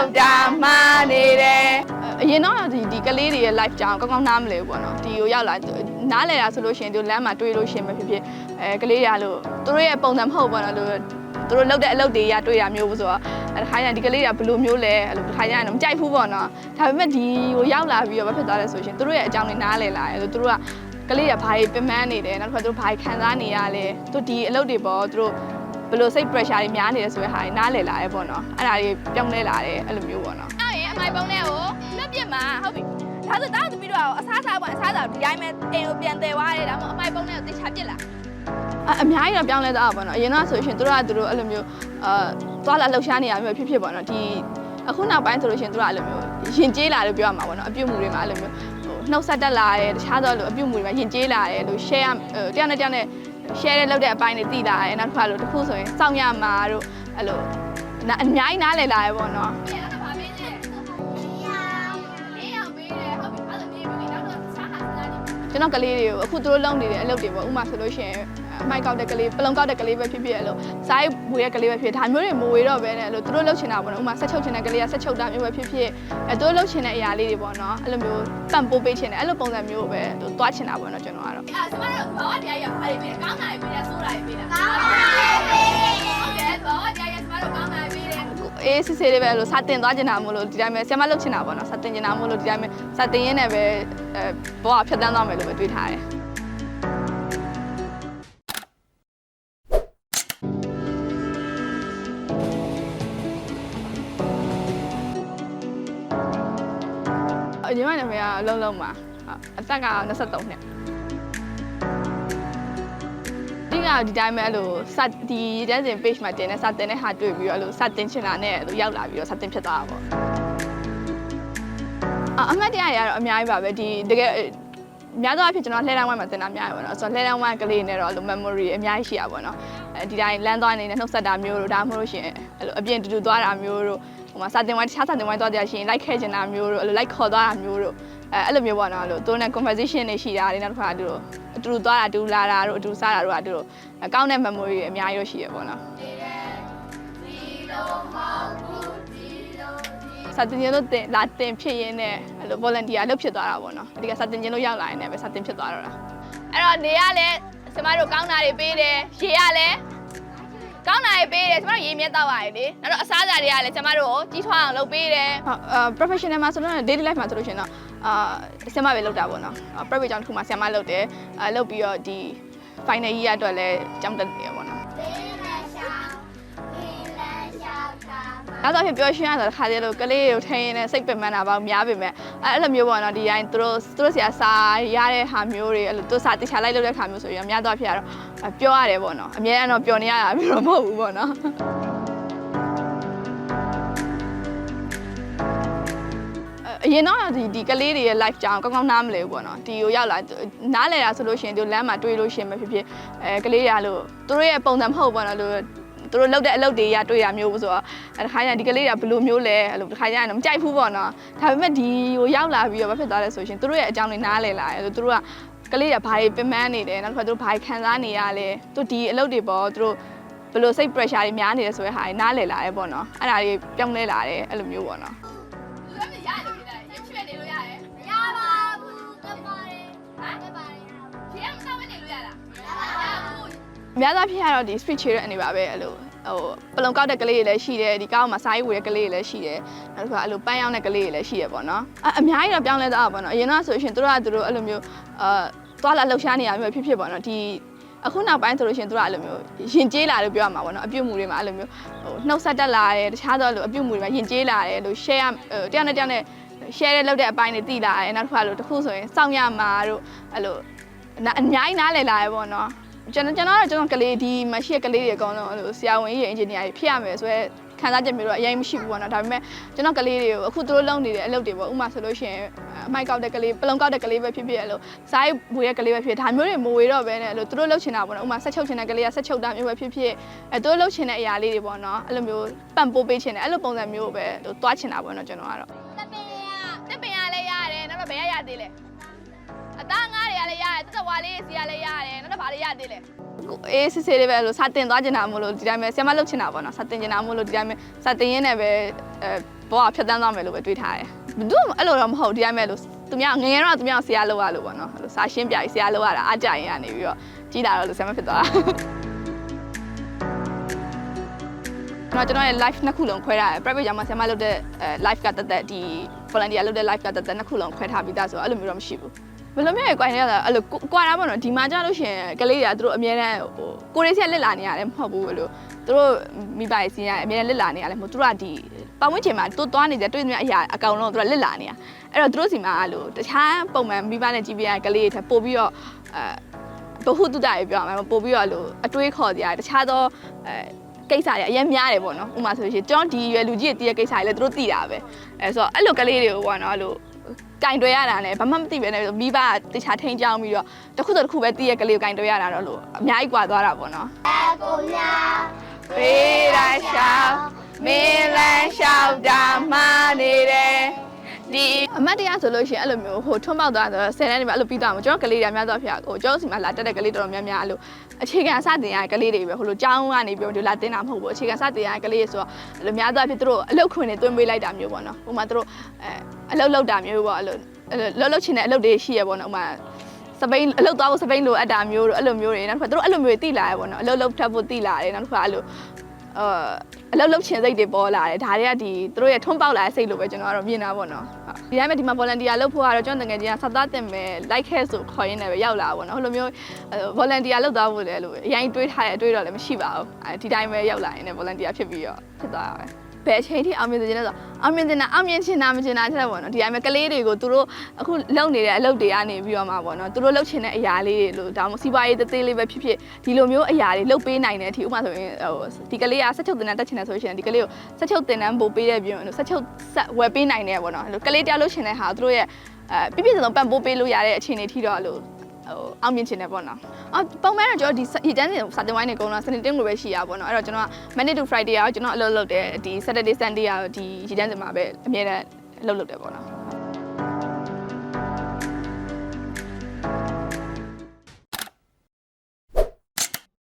က်တာမှနေတယ်အရင်တော့ဒီဒီကလေးတွေရဲ့ live ကြောင်ကောင်းကောင်းနားမလဲဘူးပေါ့နော်ဒီကိုရောက်လာနားလဲတာဆိုလို့ရှိရင်ဒီလမ်းမှာတွေ့လို့ရှိရင်မဖြစ်ဖြစ်အဲကလေးတွေကလို့သူတို့ရဲ့ပုံစံမဟုတ်ပေါ့နော်လို့သူတို့လုပ်တဲ့အလုပ်တွေကတွေ့ရမျိုးဆိုတော့အဲတစ်ခါကျရင်ဒီကလေးတွေကဘယ်လိုမျိုးလဲအဲ့လိုတစ်ခါကျရင်တော့မကြိုက်ဘူးပေါ့နော်ဒါပေမဲ့ဒီကိုရောက်လာပြီးတော့မဖြစ်သွားလဲဆိုရှင်သူတို့ရဲ့အကြောင်းတွေနားလဲလာတယ်လို့သူတို့ကကလေးတွေကဘာတွေပင်ပန်းနေတယ်နောက်တစ်ခါသူတို့ဘာတွေခံစားနေရလဲသူဒီအလုပ်တွေပေါ့သူတို့ ဘယ်လိုစိတ် pressure တွေများနေတယ်ဆိုတဲ့ဟာတွေနားလည်လာရဲပေါ့နော်အဲ့ဒါတွေပြောင်းလဲလာတယ်အဲ့လိုမျိုးပေါ့နော်အဲ့ရင်အမိုင်ပုံးနဲ့ကိုလွတ်ပြစ်မှာဟုတ်ပြီဒါဆိုတာသမီးတို့ကအစားစားပေါ့အစားစားဒီတိုင်းပဲအိမ်ကိုပြန်တယ်သွားတယ်ဒါမှမဟုတ်အမိုင်ပုံးနဲ့ကိုသိချပြစ်လာအများကြီးတော့ပြောင်းလဲသွားတာပေါ့နော်အရင်ကဆိုရှင်တို့ကတို့အဲ့လိုမျိုးအာသွားလာလှုပ်ရှားနေရမျိုးဖြစ်ဖြစ်ပေါ့နော်ဒီအခုနောက်ပိုင်းဆိုလို့ရှင်တို့ကအဲ့လိုမျိုးရင်ကျေးလာလို့ပြောရမှာပေါ့နော်အပြုတ်မှုတွေမှာအဲ့လိုမျိုးဟိုနှုတ်ဆက်တက်လာတယ်တခြားသောလိုအပြုတ်မှုတွေမှာရင်ကျေးလာတယ်လို့ share ဟိုတယောက်နဲ့တယောက်နဲ့ share တဲ့လုပ်တဲ့အပိုင်းတွေတည်လာတယ်နောက်တစ်ခါလို့တစ်ခုဆိုရင်စောင့်ရမှာတို့အဲ့လိုနာအများကြီးနားလည်လာရပေါ့နော်ကျွန်တော်ကလေးတွေကိုအခုသူတို့လုပ်နေတဲ့အလုပ်တွေပေါ့ဥပမာဆိုလို့ရှိရင် အမိုက်ကောက်တဲ့ကလေးပလုံကောက်တဲ့ကလေးပဲဖြစ်ဖြစ်အဲ့လိုစားရေးဝေတဲ့ကလေးပဲဖြစ်ဒါမျိုးတွေမဝေတော့ဘဲနဲ့အဲ့လိုသူတို့လုပ်ချင်တာပေါ့နော်ဥပမာဆက်ချုပ်ချင်တဲ့ကလေးကဆက်ချုပ်တာမျိုးပဲဖြစ်ဖြစ်အဲသူတို့လုပ်ချင်တဲ့အရာလေးတွေပေါ့နော်အဲ့လိုမျိုးပံ့ပိုးပေးချင်တယ်အဲ့လိုပုံစံမျိုးပဲသူသွားချင်တာပေါ့နော်ကျွန်တော်ကတော့အဲ့ဒါကျမတို့ဘာဝတရားရပါလိမ့်မယ်ကောင်းတာပေးတာဆိုးတာပေးတာကောင်းတာပေးဟုတ်တယ်ဘာဝတရားရကျမတို့ကောင်းတာပေးတယ်အေးစစ်စစ်လေးပဲလို့စာတင်သွားချင်တာမို့လို့ဒီတိုင်းပဲဆရာမလုပ်ချင်တာပေါ့နော်စာတင်ချင်တာမို့လို့ဒီတိုင်းပဲစာတင်ရင်းနဲ့ပဲအဲဘောကဖြတ်တန်းသွားမယ်လို့ပဲတွေးထားတယ် ညီမနာမည်ကအလုံးလုံးပါဟုတ်အသက်က23နှစ်ဒီကဒီတိုင်းပဲအဲ့လိုစဒီတန်းစင် page မှာတင်တဲ့စတင်တဲ့ဟာတွေ့ပြီးတော့အဲ့လိုစတင်ချင်တာနဲ့အဲ့လိုရောက်လာပြီးတော့စတင်ဖြစ်သွားတာပေါ့အအမှတ်တရတွေကတော့အများကြီးပါပဲဒီတကယ်များသောအားဖြင့်ကျွန်တော်လှည့်တန်းဝိုင်းမှာတင်တာများရပါတော့ဆိုတော့လှည့်တန်းဝိုင်းကလေးနဲ့တော့အဲ့လို memory အများကြီးရှိရပါတော့အဲဒီတိုင်းလမ်းသွားနေနဲ့နှုတ်ဆက်တာမျိုးတို့ဒါမှမဟုတ်လို့ရှိရင်အဲ့လိုအပြင်တူတူသွားတာမျိုးတို့ ဟိုမှာစာတင်ဝိုင်းတခြားစာတင်ဝိုင်းသွားကြရှင် like ခဲ့ချင်တာမျိုးတို့အဲ့လို like ခေါ်သွားတာမျိုးတို့အဲအဲ့လိုမျိုးပေါ့နော်အဲ့လိုသူတို့နဲ့ conversation တွေရှိတာတွေနောက်တစ်ခါတူတို့အတူတူသွားတာအတူတူလာတာတို့အတူတူစားတာတို့အတူတူအကောင်းတဲ့ memory တွေအများကြီးတော့ရှိရပေါ့နော်စာတင်ကျင်လို့တင်လာတင်ဖြစ်ရင်းနဲ့အဲ့လို volunteer လုပ်ဖြစ်သွားတာပေါ့နော်အဓိကစာတင်ကျင်လို့ရောက်လာရင်လည်းပဲစာတင်ဖြစ်သွားတော့တာအဲ့တော့နေရလဲကျမတို့ကောင်းတာတွေပေးတယ်ရေရလဲ ကောင်းတာတွေပေးတယ်ကျမတို့ရေမြဲတောက်ရတယ်လေနောက်တော့အစားအစာတွေကလည်းကျမတို့ကိုကြီးထွားအောင်လုပ်ပေးတယ်အာ professional မှာဆိုတော့ daily life မှာဆိုလို့ရှိရင်တော့အာဆင်မပဲလုပ်တာပေါ့နော် private ကြောင့်တစ်ခုမှာဆင်မလုပ်တယ်အာလုပ်ပြီးတော့ဒီ final year အတွက်လည်းကြောင်းတက်နေရပေါ့နော်နောက်တော့ဖြစ်ပျော်ရွှင်ရတာတစ်ခါတည်းလို့ကလေးတွေကိုထိန်းရင်းနဲ့စိတ်ပင်ပန်းတာပေါ့များပေမဲ့အဲအဲ့လိုမျိုးပေါ့နော်ဒီတိုင်းသူတို့သူတို့ဆရာစာရတဲ့ဟာမျိုးတွေအဲ့လိုသူစာတခြားလိုက်လုပ်တဲ့ခါမျိုးဆိုရင်များတော့ဖြစ်ရတော့ ပြောရတယ်ပေါ့နော်အများအားတော့ပျော်နေရတာမျိုးတော့မဟုတ်ဘူးပေါ့နော်အရင်တော့ဒီဒီကလေးတွေရဲ့ live ကြောင်ကောင်းကောင်းနားမလဲဘူးပေါ့နော်ဒီကိုရောက်လာနားလဲတာဆိုလို့ရှိရင်ဒီလမ်းမှာတွေ့လို့ရှိရင်မဖြစ်ဖြစ်အဲကလေးတွေကလို့သူတို့ရဲ့ပုံစံမဟုတ်ပေါ့နော်လို့သူတို့လုပ်တဲ့အလုပ်တွေရတွေ့ရမျိုးဆိုတော့အဲတခါကျရင်ဒီကလေးတွေကဘယ်လိုမျိုးလဲအဲ့လိုတခါကျရင်တော့မကြိုက်ဘူးပေါ့နော်ဒါပေမဲ့ဒီကိုရောက်လာပြီးတော့မဖြစ်သွားလဲဆိုရှင်သူတို့ရဲ့အကြောင်းတွေနားလဲလာတယ်သူတို့က ကလေးတွေကဘာတွေပင်ပန်းနေတယ်နောက်တစ်ခါသူတို့ဘာတွေခံစားနေရလဲသူဒီအလုပ်တွေပေါ့သူတို့ဘယ်လိုစိတ် pressure တွေများနေတယ်ဆိုတဲ့ဟာတွေနားလဲလာတယ်ပေါ့နော်အဲ့ဒါတွေပြောင်းလဲလာတယ်အဲ့လိုမျိုးပေါ့နော်လူလည်းမရတယ်လို့ရတယ်ရုပ်ချွေနေလို့ရတယ်ရပါဘူးတပါတယ်ဟမ်တပါတယ်ဒီကမစားမနေလို့ရလားရဘူးအများသားဖြစ်ရတော့ဒီ speech ချေတဲ့အနေပါပဲအဲ့လို ဟိုပလုံကောက်တဲ့ကလေးတွေလည်းရှိတယ်ဒီကောက်မှာစားရေးဝယ်တဲ့ကလေးတွေလည်းရှိတယ်နောက်တစ်ခါအဲ့လိုပန်းရောင်းတဲ့ကလေးတွေလည်းရှိရပေါ့နော်အအများကြီးတော့ပြောင်းလဲသွားတာပေါ့နော်အရင်ကဆိုရှင်တို့ကတို့အဲ့လိုမျိုးအာသွားလာလှုပ်ရှားနေရမျိုးဖြစ်ဖြစ်ပေါ့နော်ဒီအခုနောက်ပိုင်းဆိုလို့ရှင်တို့ကအဲ့လိုမျိုးရင်ကျေးလာလို့ပြောရမှာပေါ့နော်အပြုတ်မှုတွေမှာအဲ့လိုမျိုးဟိုနှုတ်ဆက်တက်လာတယ်တခြားသောလိုအပြုတ်မှုတွေမှာရင်ကျေးလာတယ်လို့ share ဟိုတယောက်နဲ့တယောက်နဲ့ share တဲ့လုပ်တဲ့အပိုင်းတွေတည်လာတယ်နောက်တစ်ခါလို့တစ်ခုဆိုရင်စောင့်ရမှာတို့အဲ့လိုနာအများကြီးနားလည်လာရပေါ့နော် ကျွန်တော်ကျွန်တော်ကတော့ကျွန်တော်ကလေးဒီမှာရှိတဲ့ကလေးတွေအကောင်လုံးအဲ့လိုဆရာဝန်ကြီးရဲ့အင်ဂျင်နီယာတွေဖြစ်ရမယ်ဆိုတော့ခံစားချက်မျိုးတော့အရင်မရှိဘူးပေါ့နော်ဒါပေမဲ့ကျွန်တော်ကလေးတွေကိုအခုသူတို့လုပ်နေတဲ့အလုပ်တွေပေါ့ဥပမာဆိုလို့ရှိရင်အမိုက်ကောက်တဲ့ကလေးပလုံကောက်တဲ့ကလေးပဲဖြစ်ဖြစ်အဲ့လိုစားရေးဝေတဲ့ကလေးပဲဖြစ်ဒါမျိုးတွေမဝေတော့ဘဲနဲ့အဲ့လိုသူတို့လုပ်ချင်တာပေါ့နော်ဥပမာဆက်ချုပ်ချင်တဲ့ကလေးကဆက်ချုပ်တာမျိုးပဲဖြစ်ဖြစ်အဲသူတို့လုပ်ချင်တဲ့အရာလေးတွေပေါ့နော်အဲ့လိုမျိုးပံ့ပိုးပေးချင်တယ်အဲ့လိုပုံစံမျိုးပဲဟိုသွားချင်တာပေါ့နော်ကျွန်တော်ကတော့တပင်ရတက်ပင်ရလည်းရတယ်နောက်တော့ဘယ်ရရသေးလဲ လေးစီရလည်းရတယ်နောက်တော့ဘာတွေရသေးလဲကိုအေးစစ်စစ်လေးပဲလို့စာတင်သွားချင်တာမို့လို့ဒီတိုင်းပဲဆရာမလုပ်ချင်တာပေါ့နော်စာတင်ချင်တာမို့လို့ဒီတိုင်းပဲစာတင်ရင်းနဲ့ပဲအဲဘောကဖြတ်တန်းသွားမယ်လို့ပဲတွေးထားတယ်ဘယ်သူမှအဲ့လိုတော့မဟုတ်ဒီတိုင်းပဲလို့သူများငယ်ငယ်တော့သူများဆရာလောက်ရလို့ပေါ့နော်အဲ့လိုစာရှင်းပြပြီးဆရာလောက်ရတာအားကြရင်ကနေပြီးတော့ကြီးလာတော့လို့ဆရာမဖြစ်သွားတာကျွန်တော်ကျွန်တော်ရဲ့ live နှစ်ခုလုံးခွဲထားတယ် private ကြောင့်မဆရာမလုပ်တဲ့အဲ live ကတက်တက်ဒီ volunteer လုပ်တဲ့ live ကတက်တက်နှစ်ခုလုံးခွဲထားပြီးသားဆိုတော့အဲ့လိုမျိုးတော့မရှိဘူး ဘယ်လိုမျိုးကွိုင်နေရတာအဲ့လိုကွာတာပေါ့နော်ဒီမှာကြလို့ရှရင်ကလေးတွေကသူတို့အများနဲ့ဟိုကိုရီးစီးလက်လာနေရတယ်မဟုတ်ဘူးဘယ်လိုသူတို့မိဘရဲ့စီးရအများနဲ့လက်လာနေရတယ်မဟုတ်သူတို့ကဒီပတ်ဝန်းကျင်မှာတိုးသွားနေတဲ့တွေ့နေတဲ့အရာအကောင်လုံးသူတို့လက်လာနေရအဲ့တော့သူတို့စီမှာအဲ့လိုတခြားပုံမှန်မိဘနဲ့ကြည့်ပြရတဲ့ကလေးတွေထပ်ပို့ပြီးတော့အဲဘဟုတုတရေပြောရမှာပို့ပြီးတော့အဲ့လိုအတွေးခေါ်ကြရတခြားသောအဲကိစ္စတွေအရင်များတယ်ပေါ့နော်ဥပမာဆိုလို့ရှိရင်ကျွန်တော်ဒီရွယ်လူကြီးတွေတည်တဲ့ကိစ္စတွေလည်းသူတို့သိတာပဲအဲဆိုတော့အဲ့လိုကလေးတွေကိုပေါ့နော်အဲ့လို ကင်တွယ်ရတာနဲ့ဘာမှမသိပဲနဲ့မိဘကတခြားထိန်ကြောင်းပြီးတော့တစ်ခုဆိုတစ်ခုပဲတည့်ရဲ့ကလေးကိုကင်တွယ်ရတာတော့လို့အများကြီးကွာသွားတာပေါ့နော်အကူညာပေးလိုက်ရှောင်းမင်းလန်းရှောင်းတာမှနေ အမတ်တရားဆိုလို့ရှိရင်အဲ့လိုမျိုးဟိုထွန်းပေါက်သွားဆိုတော့ဆယ်တန်းနေမှာအဲ့လိုပြီးသွားမှာကျွန်တော်ကလေးတွေများတော့ဖျားဟိုကျွန်တော်စီမှာလာတက်တဲ့ကလေးတော်တော်များများအဲ့လိုအခြေခံစတင်ရတဲ့ကလေးတွေပဲဟိုလိုကျောင်းကနေပြီးတော့ဒီလာတင်တာမဟုတ်ဘူးအခြေခံစတင်ရတဲ့ကလေးတွေဆိုတော့အဲ့လိုများတော့ဖြစ်သူတို့အလုတ်ခွင်တွေတွင်းပေးလိုက်တာမျိုးပေါ့နော်ဟိုမှာသူတို့အဲအလုတ်လောက်တာမျိုးပေါ့အဲ့လိုအဲ့လိုလှုပ်လှုပ်ချင်တဲ့အလုတ်တွေရှိရပေါ့နော်ဟိုမှာစပိန်အလုပ်သွားဖို့စပိန်လိုအပ်တာမျိုးတို့အဲ့လိုမျိုးတွေနောက်တစ်ခါသူတို့အဲ့လိုမျိုးတွေတိလာရပေါ့နော်အလုပ်လုပ်ထပ်ဖို့တိလာတယ်နောက်တစ်ခါအဲ့လိုအာ အလုပ်လုပ်ချင်စိတ်တွေပေါ်လာတယ်ဒါတွေကဒီသူတို့ရဲ့ထွန်းပေါက်လာတဲ့စိတ်လိုပဲကျွန်တော်ကတော့မြင်တာပေါ့နော်ဟုတ်ဒီတိုင်းပဲဒီမှာ volunteer လုပ်ဖို့ကတော့ကျွန်တော်တကယ်ကြီးကစသားတင်မယ် like ခဲဆိုခေါ်ရင်းနဲ့ပဲရောက်လာပါပေါ့နော်ဟိုလိုမျိုး volunteer လုပ်သွားဖို့လည်းလို့အရင်တွေးထားတဲ့အတွေးတော့လည်းမရှိပါဘူးအဲဒီတိုင်းပဲရောက်လာရင်လည်း volunteer ဖြစ်ပြီးတော့ဖြစ်သွားတာပဲ ဘယ်အချိန်ထိအောင်မြင်စေချင်လဲဆိုတော့အောင်မြင်တင်တာအောင်မြင်ချင်တာမချင်တာချက်ပေါ့နော်ဒီတိုင်းပဲကလေးတွေကိုသူတို့အခုလုပ်နေတဲ့အလုပ်တွေကနေပြီးတော့မှပေါ့နော်သူတို့လုပ်ချင်တဲ့အရာလေးတွေလို့ဒါမှမဟုတ်စီးပွားရေးသေးသေးလေးပဲဖြစ်ဖြစ်ဒီလိုမျိုးအရာတွေလုပ်ပေးနိုင်တဲ့အထိဥပမာဆိုရင်ဟိုဒီကလေးကဆက်ချုပ်တင်တန်းတက်ချင်တယ်ဆိုလို့ရှိရင်ဒီကလေးကိုဆက်ချုပ်တင်တန်းပို့ပေးတဲ့ပြင်ဆက်ချုပ်ဆက်ဝယ်ပေးနိုင်တယ်ပေါ့နော်အဲ့လိုကလေးတယောက်လုပ်ချင်တဲ့ဟာသူတို့ရဲ့အဲပြည့်ပြည့်စုံစုံပံ့ပိုးပေးလို့ရတဲ့အခြေအနေထိတော့အဲ့လို ဟိုအောင်မြင်ချင်တယ်ပေါ့နော်။အော်ပုံမှန်တော့ကျွန်တော်ဒီရတန်းစင်စာတင်ဝိုင်းနေကုန်တော့စနေတင်းလိုပဲရှိရပါပေါ့နော်။အဲ့တော့ကျွန်တော်က Monday to Friday ရောကျွန်တော်အလုပ်လုပ်တယ်ဒီ Saturday Sunday ရောဒီရတန်းစင်မှာပဲအမြဲတမ်းအလုပ်လုပ်တယ်ပေါ့နော်။